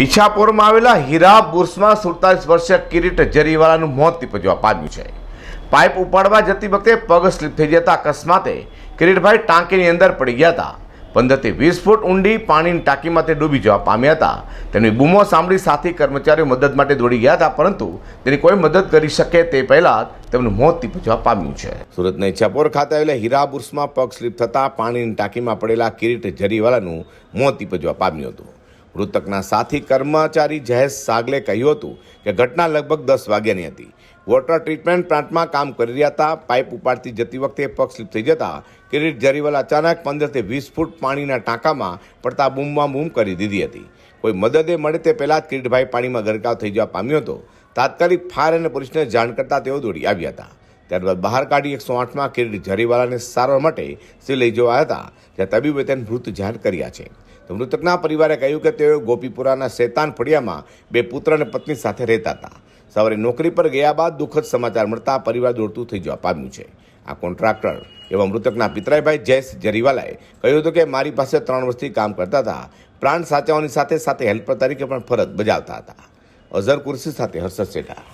ઈચ્છાપુરમાં આવેલા હીરા બુર્સમાં સુડતાલીસ વર્ષીય કિરીટ જરીવાલાનું મોત નિપજવા પામ્યું છે. પાઇપ ઉપાડવા જતી વખતે પગ સ્લીપ થઈ જતા અકસ્માતે કિરીટભાઈ ટાંકીની અંદર પડી ગયા હતા. પંદરથી વીસ ફૂટ ઊંડી પાણીની ટાંકીમાં તે ડૂબી જવા પામ્યા હતા. તેમની બૂમો સાંભળી સાથી કર્મચારીઓ મદદ માટે દોડી ગયા હતા, પરંતુ તેની કોઈ મદદ કરી શકે તે પહેલા તેમનું મોત નિપજવા પામ્યું છે. સુરતના ઈચ્છાપોર ખાતે આવેલા હીરા બુર્સમાં પગ સ્લીપ થતાં પાણીની ટાંકીમાં પડેલા કિરીટ જરીવાલાનું મોત નિપજવા પામ્યું હતું. મૃતકના સાથી કર્મચારી જયેશ સાગલે કહ્યું હતું કે ઘટના લગભગ દસ વાગ્યાની હતી. વોટર ટ્રીટમેન્ટ પ્લાન્ટમાં કામ કરી રહ્યા હતા. પાઇપ ઉપાડતી જતી વખતે પગ સ્લીપ થઈ જતા કિરીટ જરીવાલા અચાનક પંદરથી વીસ ફૂટ પાણીના ટાંકામાં પડતા બૂમમાં બૂમ કરી દીધી હતી. કોઈ મદદે મળે તે પહેલાં જ કિરીટભાઈ પાણીમાં ગરકાવ થઈ જવા પામ્યો હતો. તાત્કાલિક ફાયર અને પોલીસને જાણ કરતા તેઓ દોડી આવ્યા હતા. ત્યારબાદ બહાર કાઢી એકસો આઠમાં કિરીટ જરીવાલાને સારવાર માટે સે લઈ જવા હતા, જ્યાં તબીબે તેને મૃત જાહેર કર્યા છે. તો મૃતકના પરિવારે કહ્યું કે તેઓ ગોપીપુરાના શેતાન ફળિયામાં બે પુત્ર અને પત્ની સાથે રહેતા હતા. સવારે નોકરી પર ગયા બાદ દુઃખદ સમાચાર મળતા પરિવાર દોડતું થઈ જવા પામ્યું છે. આ કોન્ટ્રાક્ટર એવા મૃતકના પિતરાઈભાઈ જયેશ જરીવાલાએ કહ્યું હતું કે મારી પાસે ત્રણ વર્ષથી કામ કરતા હતા. પ્રાણ સાચવવાની સાથે સાથે હેલ્પર તરીકે પણ ફરજ બજાવતા હતા. અઝર કુર્સી સાથે હર્ષદ શેઠા.